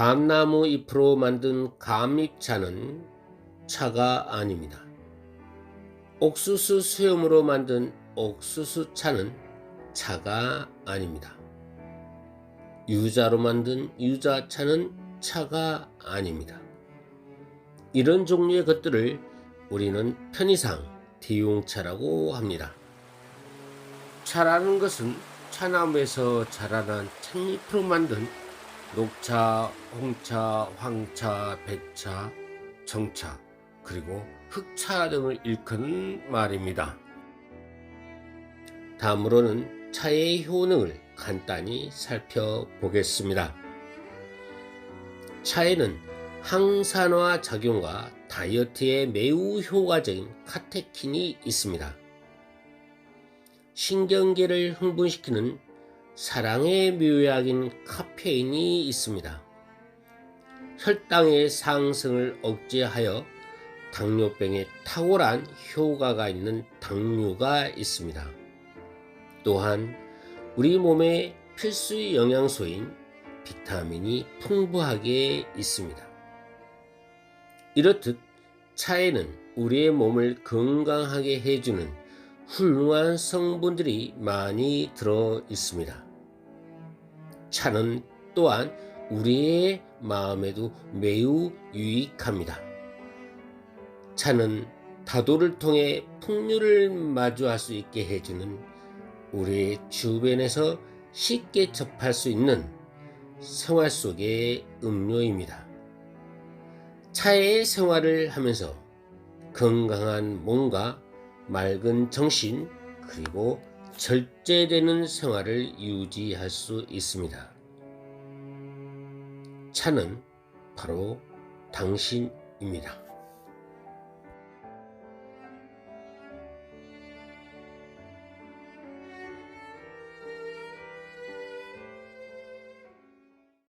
감나무 잎으로 만든 감잎차는 차가 아닙니다. 옥수수 수염으로 만든 옥수수 차는 차가 아닙니다. 유자로 만든 유자차는 차가 아닙니다. 이런 종류의 것들을 우리는 편의상 대용차라고 합니다. 차라는 것은 차나무에서 자라난 찻잎으로 만든 녹차, 홍차, 황차, 백차, 정차, 그리고 흑차 등을 일컫는 말입니다. 다음으로는 차의 효능을 간단히 살펴보겠습니다. 차에는 항산화 작용과 다이어트에 매우 효과적인 카테킨이 있습니다. 신경계를 흥분시키는 사랑의 묘약인 카페인이 있습니다. 혈당의 상승을 억제하여 당뇨병에 탁월한 효과가 있는 당류가 있습니다. 또한 우리 몸의 필수 영양소인 비타민이 풍부하게 있습니다. 이렇듯 차에는 우리의 몸을 건강하게 해주는 훌륭한 성분들이 많이 들어 있습니다. 차는 또한 우리의 마음에도 매우 유익합니다. 차는 다도를 통해 풍류를 마주할 수 있게 해주는 우리 주변에서 쉽게 접할 수 있는 생활 속의 음료입니다. 차의 생활을 하면서 건강한 몸과 맑은 정신 그리고 절제되는 생활을 유지할 수 있습니다. 차는 바로 당신입니다.